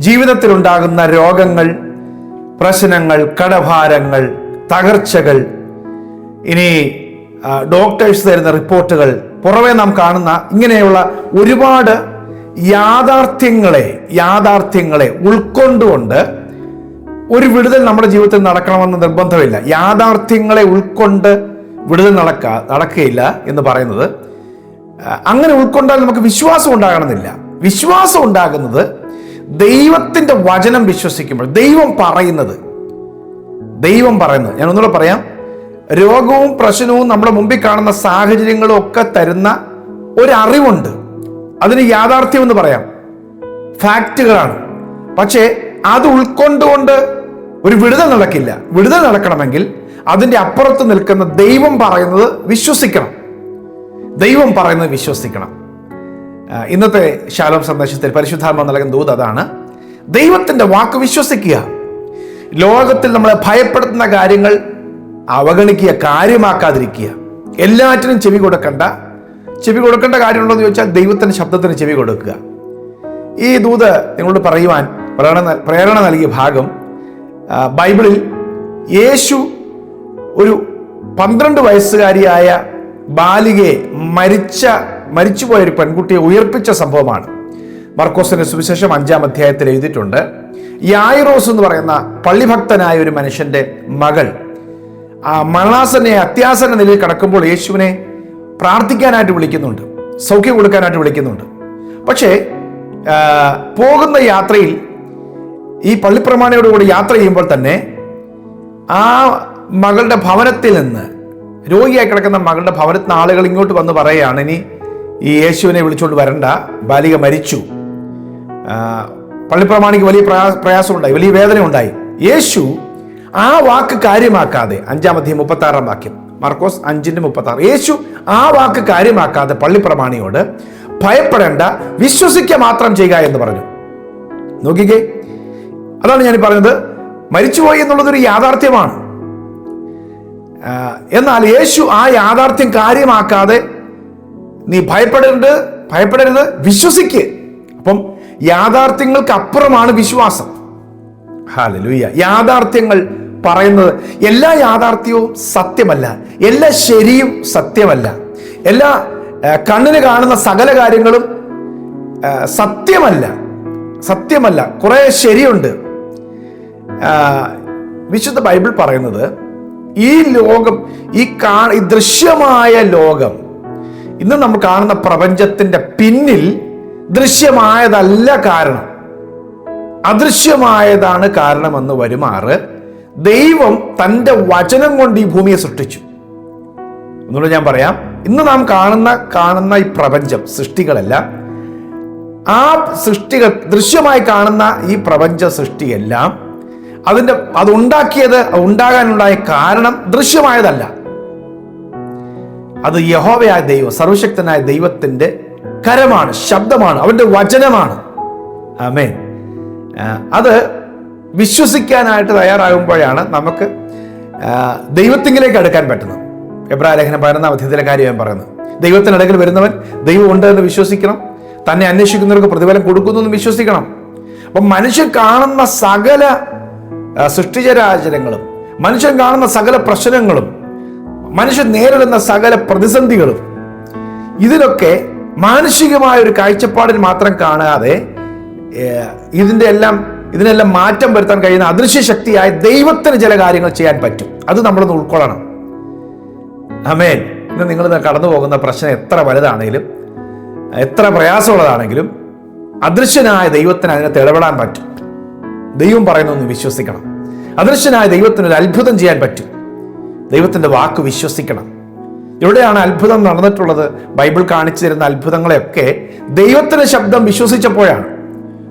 ജീവിതത്തിലുണ്ടാകുന്ന രോഗങ്ങൾ പ്രശ്നങ്ങൾ കടഭാരങ്ങൾ തകർച്ചകൾ ഇനി ഡോക്ടേഴ്സ് തരുന്ന റിപ്പോർട്ടുകൾ പുറമേ നാം കാണുന്ന ഇങ്ങനെയുള്ള ഒരുപാട് യാഥാർത്ഥ്യങ്ങളെ യാഥാർത്ഥ്യങ്ങളെ ഉൾക്കൊണ്ടുകൊണ്ട് ഒരു വിടുതൽ നമ്മുടെ ജീവിതത്തിൽ നടക്കണമെന്ന് നിർബന്ധമില്ല. യാഥാർത്ഥ്യങ്ങളെ ഉൾക്കൊണ്ട് വിടുതൽ നടക്ക നടക്കുകയില്ല എന്ന് പറയുന്നത്. അങ്ങനെ ഉൾക്കൊണ്ടാൽ നമുക്ക് വിശ്വാസം ഉണ്ടാകണമെന്നില്ല. വിശ്വാസം ഉണ്ടാകുന്നത് ദൈവത്തിന്റെ വചനം വിശ്വസിക്കുമ്പോൾ ദൈവം പറയുന്നത്. ദൈവം പറയുന്നത്. ഞാൻ ഒന്നുകൂടെ പറയാം. രോഗവും പ്രശ്നവും നമ്മുടെ മുമ്പിൽ കാണുന്ന സാഹചര്യങ്ങളും ഒക്കെ തരുന്ന ഒരറിവുണ്ട്. അതിന് യാഥാർത്ഥ്യം എന്ന് പറയാം. ഫാക്റ്റുകളാണ്. പക്ഷേ അത് ഉൾക്കൊണ്ടുകൊണ്ട് ഒരു വിടുതൽ നടക്കില്ല. വിടുതൽ നടക്കണമെങ്കിൽ അതിന്റെ അപ്പുറത്ത് നിൽക്കുന്ന ദൈവം പറയുന്നത് വിശ്വസിക്കണം. ദൈവം പറയുന്നത് വിശ്വസിക്കണം. ഇന്നത്തെ ശാലോം സന്ദേശത്തിൽ പരിശുദ്ധാത്മ നൽകുന്ന ദൂത് അതാണ്. ദൈവത്തിന്റെ വാക്ക് വിശ്വസിക്കുക. ലോകത്തിൽ നമ്മളെ ഭയപ്പെടുത്തുന്ന കാര്യങ്ങൾ അവഗണിക്കുക കാര്യമാക്കാതിരിക്കുക. എല്ലാറ്റിനും ചെവി കൊടുക്കണ്ട. ചെവി കൊടുക്കേണ്ട കാര്യമുണ്ടോ എന്ന് ചോദിച്ചാൽ ദൈവത്തിന്റെ ശബ്ദത്തിന് ചെവി കൊടുക്കുക. ഈ ദൂത് നിങ്ങളോട് പറയുവാൻ പ്രേരണ പ്രേരണ നൽകിയ ഭാഗം ബൈബിളിൽ യേശു ഒരു പന്ത്രണ്ട് വയസ്സുകാരിയായ ബാലികയെ മരിച്ച മരിച്ചുപോയ ഒരു പെൺകുട്ടിയെ ഉയർപ്പിച്ച സംഭവമാണ്. മർക്കോസിന്റെ സുവിശേഷം അഞ്ചാം അധ്യായത്തിൽ എഴുതിയിട്ടുണ്ട്. യായിറോസ് എന്ന് പറയുന്ന പള്ളിഭക്തനായ ഒരു മനുഷ്യന്റെ മകൾ ആ മരണാസനെ അത്യാസന നിലയിൽ കടക്കുമ്പോൾ യേശുവിനെ പ്രാർത്ഥിക്കാനായിട്ട് വിളിക്കുന്നുണ്ട്. സൗഖ്യം കൊടുക്കാനായിട്ട് വിളിക്കുന്നുണ്ട്. പക്ഷേ പോകുന്ന യാത്രയിൽ ഈ പള്ളിപ്രമാണിയോടുകൂടി യാത്ര ചെയ്യുമ്പോൾ തന്നെ ആ മകളുടെ ഭവനത്തിൽ നിന്ന് രോഗിയായി കിടക്കുന്ന മകളുടെ ഭവനത്തിൽ ആളുകൾ ഇങ്ങോട്ട് വന്ന് പറയുകയാണ് ഇനി ഈ യേശുവിനെ വിളിച്ചുകൊണ്ട് വരണ്ട. ബാലിക മരിച്ചു. പള്ളിപ്രമാണിക്ക് വലിയ പ്രയാസം ഉണ്ടായി വലിയ വേദന ഉണ്ടായി യേശു ആ വാക്ക് കാര്യമാക്കാതെ അഞ്ചാമധ്യം മുപ്പത്തി ആറാം വാക്യം മാർക്കോസ് അഞ്ചിന്റെ മുപ്പത്തി ആറ് യേശു ആ വാക്ക് കാര്യമാക്കാതെ പള്ളിപ്രമാണിയോട് ഭയപ്പെടേണ്ട വിശ്വസിക്കുക മാത്രം ചെയ്യുക എന്ന് പറഞ്ഞു. നോക്കിക്കേ അതാണ് ഞാൻ പറഞ്ഞത്. മരിച്ചുപോയി എന്നുള്ളതൊരു യാഥാർത്ഥ്യമാണ്. എന്നാൽ യേശു ആ യാഥാർത്ഥ്യം കാര്യമാക്കാതെ നീ ഭയപ്പെടരുത് ഭയപ്പെടരുത് വിശ്വസിക്ക്. അപ്പം യാഥാർത്ഥ്യങ്ങൾക്ക് അപ്പുറമാണ് വിശ്വാസം. ഹാലലൂയ യാഥാർത്ഥ്യങ്ങൾ പറയുന്നത് എല്ലാ യാഥാർത്ഥ്യവും സത്യമല്ല എല്ലാ ശരിയും സത്യമല്ല. എല്ലാ കണ്ണിന് കാണുന്ന സകല കാര്യങ്ങളും സത്യമല്ല സത്യമല്ല കുറെ ശരിയുണ്ട്. വിശുദ്ധ ബൈബിൾ പറയുന്നത് ഈ ലോകം ഈ കാ ദൃശ്യമായ ലോകം ഇന്ന് നമ്മൾ കാണുന്ന പ്രപഞ്ചത്തിന്റെ പിന്നിൽ ദൃശ്യമായതല്ല കാരണം. അദൃശ്യമായതാണ് കാരണമെന്ന് വരുമാറ്. ദൈവം തന്റെ വചനം കൊണ്ട് ഈ ഭൂമിയെ സൃഷ്ടിച്ചു. എന്നുള്ളത് ഞാൻ പറയാം. ഇന്ന് നാം കാണുന്ന കാണുന്ന ഈ പ്രപഞ്ചം സൃഷ്ടികളെല്ലാം. ആ സൃഷ്ടികൾ ദൃശ്യമായി കാണുന്ന ഈ പ്രപഞ്ച സൃഷ്ടിയെല്ലാം അതിന്റെ അതുണ്ടാക്കിയത് ഉണ്ടാകാനുണ്ടായ കാരണം ദൃശ്യമായതല്ല. അത് യഹോവയായ ദൈവം സർവശക്തനായ ദൈവത്തിന്റെ കരമാണ് ശബ്ദമാണ് അവന്റെ വചനമാണ്. ആമേൻ. ആ, അത് വിശ്വസിക്കാനായിട്ട് തയ്യാറാകുമ്പോഴാണ് നമുക്ക് ദൈവത്തിങ്കിലേക്ക് അടുക്കാൻ പറ്റുന്നത്. എബ്രാ ലേഖനം പതിനൊന്നാം അധ്യയത്തിലെ കാര്യം ഞാൻ പറയുന്നത് ദൈവത്തിനടുക്കൽ വരുന്നവൻ ദൈവം ഉണ്ട് എന്ന് വിശ്വസിക്കണം. തന്നെ അന്വേഷിക്കുന്നവർക്ക് പ്രതിഫലം കൊടുക്കുന്നു എന്ന് വിശ്വസിക്കണം. അപ്പം മനുഷ്യൻ കാണുന്ന സകല സൃഷ്ടിചരാചരങ്ങളും മനുഷ്യൻ കാണുന്ന സകല പ്രശ്നങ്ങളും മനുഷ്യൻ നേരിടുന്ന സകല പ്രതിസന്ധികളും ഇതിലൊക്കെ മാനുഷികമായ ഒരു കാഴ്ചപ്പാടിൽ മാത്രം കാണാതെ ഇതിന്റെ എല്ലാം ഇതിനെല്ലാം മാറ്റം വരുത്താൻ കഴിയുന്ന അദൃശ്യ ശക്തിയായ ദൈവത്തിന് ചില കാര്യങ്ങൾ ചെയ്യാൻ പറ്റും. അത് നമ്മളൊന്ന് ഉൾക്കൊള്ളണം. അമേൻ ഇന്ന് നിങ്ങൾ കടന്നു പോകുന്ന പ്രശ്നം എത്ര വലുതാണെങ്കിലും എത്ര പ്രയാസമുള്ളതാണെങ്കിലും അദൃശ്യനായ ദൈവത്തിന് അതിനെ ഇടപെടാൻ പറ്റും. ദൈവം പറയുന്നൊന്ന് വിശ്വസിക്കണം. അദൃശ്യനായ ദൈവത്തിന് ഒരു അത്ഭുതം ചെയ്യാൻ പറ്റും. ദൈവത്തിന്റെ വാക്ക് വിശ്വസിക്കണം. എവിടെയാണ് അത്ഭുതം നടന്നിട്ടുള്ളത്. ബൈബിൾ കാണിച്ചു തരുന്ന അത്ഭുതങ്ങളെയൊക്കെ ദൈവത്തിന്റെ ശബ്ദം വിശ്വസിച്ചപ്പോഴാണ്.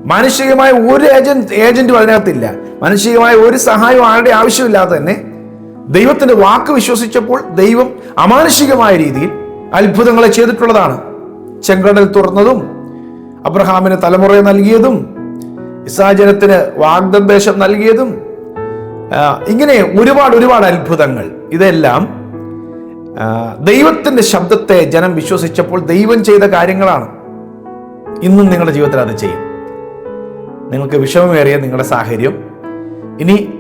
മാനുഷികമായ ഒരു ഏജന്റ് ഏജന്റും അതിനകത്തില്ല. മാനുഷികമായ ഒരു സഹായവും ആരുടെ ആവശ്യമില്ലാതെ തന്നെ ദൈവത്തിന്റെ വാക്ക് വിശ്വസിച്ചപ്പോൾ ദൈവം അമാനുഷികമായ രീതിയിൽ അത്ഭുതങ്ങളെ ചെയ്തിട്ടുള്ളതാണ്. ചെങ്കടൽ തുറന്നതും അബ്രഹാമിന് തലമുറ നൽകിയതും ഇസാജനത്തിന് വാഗ്ദദേശം നൽകിയതും ഇങ്ങനെ ഒരുപാട് ഒരുപാട് അത്ഭുതങ്ങൾ. ഇതെല്ലാം ദൈവത്തിന്റെ ശബ്ദത്തെ ജനം വിശ്വസിച്ചപ്പോൾ ദൈവം ചെയ്ത കാര്യങ്ങളാണ്. ഇന്നും നിങ്ങളുടെ ജീവിതത്തിൽ അത് ചെയ്യും. നിങ്ങൾക്ക് വിഷമമേറിയ നിങ്ങളുടെ സാഹചര്യം. ഇനി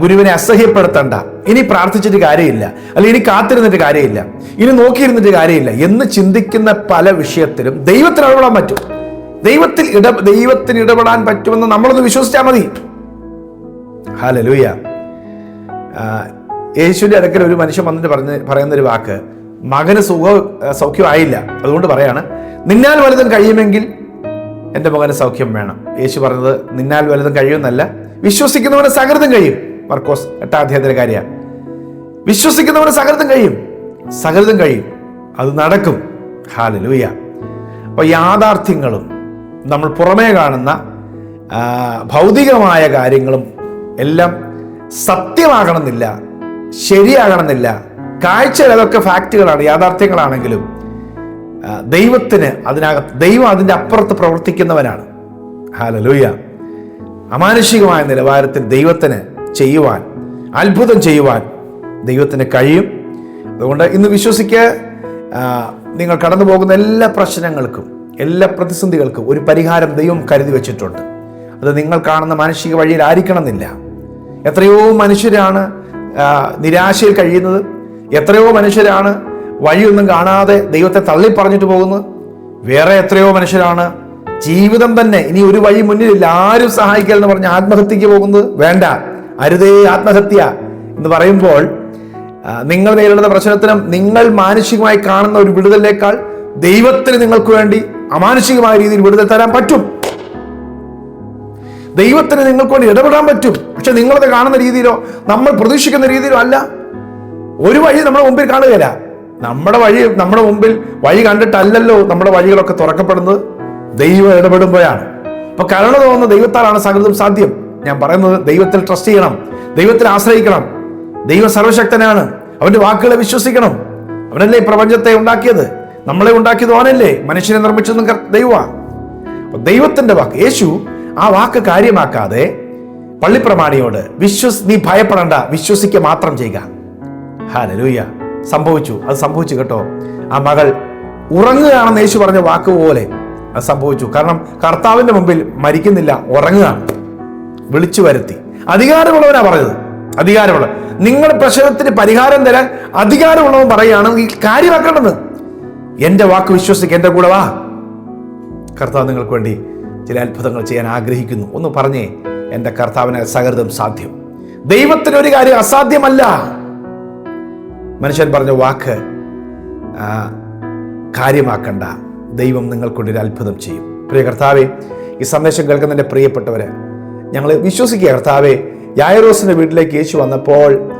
ഗുരുവിനെ അസഹ്യപ്പെടുത്തണ്ട. ഇനി പ്രാർത്ഥിച്ചിട്ട് കാര്യമില്ല. അല്ലെങ്കിൽ ഇനി കാത്തിരുന്നിട്ട് കാര്യമില്ല. ഇനി നോക്കിയിരുന്നിട്ട് കാര്യമില്ല എന്ന് ചിന്തിക്കുന്ന പല വിഷയത്തിലും ദൈവത്തിന് ഇടപെടാൻ പറ്റും. ദൈവത്തിൽ ഇട ദൈവത്തിന് ഇടപെടാൻ പറ്റുമെന്ന് നമ്മളൊന്ന് വിശ്വസിച്ചാൽ മതി. ഹാലലൂയ. യേശുവിന്റെ അടുക്കൽ ഒരു മനുഷ്യൻ വന്നിട്ട് പറഞ്ഞ് പറയുന്നൊരു വാക്ക്. മകന് സുഖ സൗഖ്യമായില്ല. അതുകൊണ്ട് പറയാണ് നിന്നാൽ വലുതും കഴിയുമെങ്കിൽ എന്റെ മകന് സൗഖ്യം വേണം. യേശു പറഞ്ഞത് നിന്നാൽ വലുതും കഴിയുമെന്നല്ല വിശ്വസിക്കുന്നവന് സകൃതം കഴിയും. മർക്കോസ് എട്ടാം അധ്യായത്തിലെ കാര്യ. വിശ്വസിക്കുന്നവന് സകൃതം കഴിയും സകൃതം കഴിയും അത് നടക്കും. ഹാലലൂയ. അപ്പോൾ യാഥാർത്ഥ്യങ്ങളും നമ്മൾ പുറമേ കാണുന്ന ഭൗതികമായ കാര്യങ്ങളും എല്ലാം സത്യമാകണമെന്നില്ല ശരിയാകണമെന്നില്ല. കാഴ്ചയിൽ അതൊക്കെ ഫാക്റ്റുകളാണ് യാഥാർത്ഥ്യങ്ങളാണെങ്കിലും ദൈവത്തിന് അതിനകത്ത് ദൈവം അതിന്റെ അപ്പുറത്ത് പ്രവർത്തിക്കുന്നവനാണ്. ഹാലലൂയ അമാനുഷികമായ നിലവാരത്തിൽ ദൈവത്തിന് ചെയ്യുവാൻ അത്ഭുതം ചെയ്യുവാൻ ദൈവത്തിന് കഴിയും. അതുകൊണ്ട് ഇന്ന് വിശ്വസിക്കുക നിങ്ങൾ കടന്നു പോകുന്ന എല്ലാ പ്രശ്നങ്ങൾക്കും എല്ലാ പ്രതിസന്ധികൾക്കും ഒരു പരിഹാരം ദൈവം കരുതി വെച്ചിട്ടുണ്ട്. അത് നിങ്ങൾ കാണുന്ന മാനുഷിക വഴിയിൽ ആയിരിക്കണമെന്നില്ല എത്രയോ മനുഷ്യരാണ് നിരാശയിൽ കഴിയുന്നത്. എത്രയോ മനുഷ്യരാണ് വഴിയൊന്നും കാണാതെ ദൈവത്തെ തള്ളിപ്പറഞ്ഞിട്ട് പോകുന്നത്. വേറെ എത്രയോ മനുഷ്യരാണ് ജീവിതം തന്നെ ഇനി ഒരു വഴി മുന്നിലില്ല. ആരും സഹായിക്കൽ എന്ന് പറഞ്ഞ് ആത്മഹത്യക്ക് പോകുന്നത് വേണ്ട. അരുതേ ആത്മഹത്യ എന്ന് പറയുമ്പോൾ നിങ്ങൾ നേരിടുന്ന പ്രശ്നത്തിനും നിങ്ങൾ മാനുഷികമായി കാണുന്ന ഒരു വിടുതലിനേക്കാൾ ദൈവത്തിന് നിങ്ങൾക്ക് വേണ്ടി അമാനുഷികമായ രീതിയിൽ വിടുതൽ തരാൻ പറ്റും. ദൈവത്തിന് നിങ്ങൾക്ക് വേണ്ടി ഇടപെടാൻ പറ്റും. പക്ഷെ നിങ്ങളത് കാണുന്ന രീതിയിലോ നമ്മൾ പ്രതീക്ഷിക്കുന്ന രീതിയിലോ അല്ല. ഒരു വഴി നമ്മുടെ മുമ്പിൽ കാണുകയില്ല. നമ്മുടെ വഴി നമ്മുടെ മുമ്പിൽ വഴി കണ്ടിട്ടല്ലല്ലോ നമ്മുടെ വഴികളൊക്കെ തുറക്കപ്പെടുന്നത്. ദൈവം ഇടപെടുമ്പോഴാണ്. അപ്പൊ കരുണ തോന്നുന്ന ദൈവത്താലാണ് സകലതും സാധ്യം. ഞാൻ പറയുന്നത് ദൈവത്തിൽ ട്രസ്റ്റ് ചെയ്യണം. ദൈവത്തിൽ ആശ്രയിക്കണം. ദൈവം സർവശക്തനാണ്. അവന്റെ വാക്കുകളെ വിശ്വസിക്കണം. അവനല്ലേ പ്രപഞ്ചത്തെ ഉണ്ടാക്കിയത്? നമ്മളെ ഉണ്ടാക്കിയത് അവനല്ലേ? മനുഷ്യനെ നിർമ്മിച്ചതും ദൈവമാണ്. ദൈവത്തിന്റെ വാക്ക് യേശു ആ വാക്ക് കാര്യമാക്കാതെ പള്ളിപ്രമാണിയോട് വിശ്വസ് നീ ഭയപ്പെടണ്ട വിശ്വസിക്കുക മാത്രം ചെയ്യുക. ഹാലലൂയ സംഭവിച്ചു. അത് സംഭവിച്ചു കേട്ടോ. ആ മകൾ ഉറങ്ങുകയാണെന്ന് യേശു പറഞ്ഞ വാക്ക് പോലെ അത് സംഭവിച്ചു. കാരണം കർത്താവിന്റെ മുമ്പിൽ മരിക്കുന്നില്ല ഉറങ്ങുകയാണ്. വിളിച്ചു വരുത്തി. അധികാരമുള്ളവനാ പറഞ്ഞത്. അധികാരമുള്ള നിങ്ങളുടെ പ്രശ്നത്തിന് പരിഹാരം തരാൻ അധികാരമുള്ളവൻ പറയുകയാണ് ഈ കാര്യമാക്കേണ്ടത്. എന്റെ വാക്ക് വിശ്വസിക്കുക എന്റെ കൂടെ വാ. കർത്താവ് നിങ്ങൾക്ക് വേണ്ടി ചില അത്ഭുതങ്ങൾ ചെയ്യാൻ ആഗ്രഹിക്കുന്നു. ഒന്ന് പറഞ്ഞേ എന്റെ കർത്താവിന് സഹൃതം സാധ്യം. ദൈവത്തിന് ഒരു കാര്യം അസാധ്യമല്ല. മനുഷ്യൻ പറഞ്ഞ വാക്ക് കാര്യമാക്കണ്ട. ദൈവം നിങ്ങൾക്കൊണ്ടൊരു അത്ഭുതം ചെയ്യും. പ്രിയ കർത്താവെ ഈ സന്ദേശം കേൾക്കുന്ന എന്റെ പ്രിയപ്പെട്ടവരെ ഞങ്ങൾ വിശ്വസിക്കുക കർത്താവെ യായറോസിന്റെ വീട്ടിലേക്ക് യേശു വന്നപ്പോൾ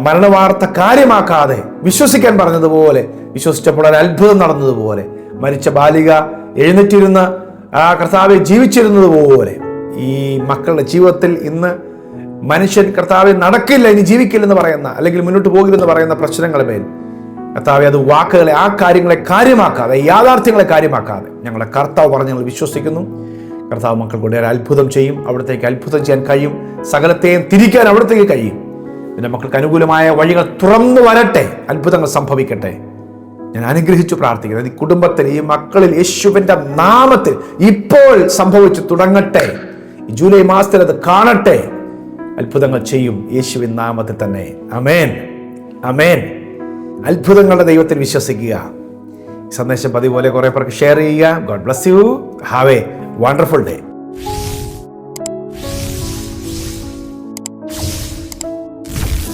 മരണവാർത്ത കാര്യമാക്കാതെ വിശ്വസിക്കാൻ പറഞ്ഞതുപോലെ വിശ്വസിച്ചപ്പോൾ ഒരു അത്ഭുതം നടന്നതുപോലെ മരിച്ച ബാലിക എഴുന്നേറ്റിരുന്ന് ആ കർത്താവെ ജീവിച്ചിരുന്നത് പോലെ. ഈ മക്കളുടെ ജീവിതത്തിൽ ഇന്ന് മനുഷ്യൻ കർത്താവെ നടക്കില്ല ഇനി ജീവിക്കില്ലെന്ന് പറയുന്ന അല്ലെങ്കിൽ മുന്നോട്ട് പോകില്ലെന്ന് പറയുന്ന പ്രശ്നങ്ങളെ മേൽ കർത്താവെ അത് വാക്കുകളെ ആ കാര്യങ്ങളെ കാര്യമാക്കാതെ യാഥാർത്ഥ്യങ്ങളെ കാര്യമാക്കാതെ ഞങ്ങളെ കർത്താവ് പറഞ്ഞ് ഞങ്ങൾ വിശ്വസിക്കുന്നു. കർത്താവ് മക്കൾ കൊണ്ട് ഒരു അത്ഭുതം ചെയ്യും അവിടത്തേക്ക് അത്ഭുതം ചെയ്യാൻ കഴിയും സകലത്തെയും തിരിക്കാൻ അവിടത്തേക്ക് കഴിയും. പിന്നെ മക്കൾക്ക് അനുകൂലമായ വഴികൾ തുറന്നു വരട്ടെ അത്ഭുതങ്ങൾ സംഭവിക്കട്ടെ. ഞാൻ അനുഗ്രഹിച്ചു പ്രാർത്ഥിക്കുന്നത് ഈ കുടുംബത്തിൽ ഈ മക്കളിൽ യേശുവിന്റെ നാമത്തിൽ ഇപ്പോൾ സംഭവിച്ചു തുടങ്ങട്ടെ. ജൂലൈ മാസത്തിൽ അത് കാണട്ടെ. അത്ഭുതങ്ങൾ ചെയ്യും യേശുവിൻ നാമത്തിൽ തന്നെ. അമേൻ അമേൻ അത്ഭുതങ്ങളുടെ ദൈവത്തിൽ വിശ്വസിക്കുക. സന്ദേശം പതിപോലെ കുറെ പേർക്ക് ഷെയർ ചെയ്യുക. God bless you have a wonderful day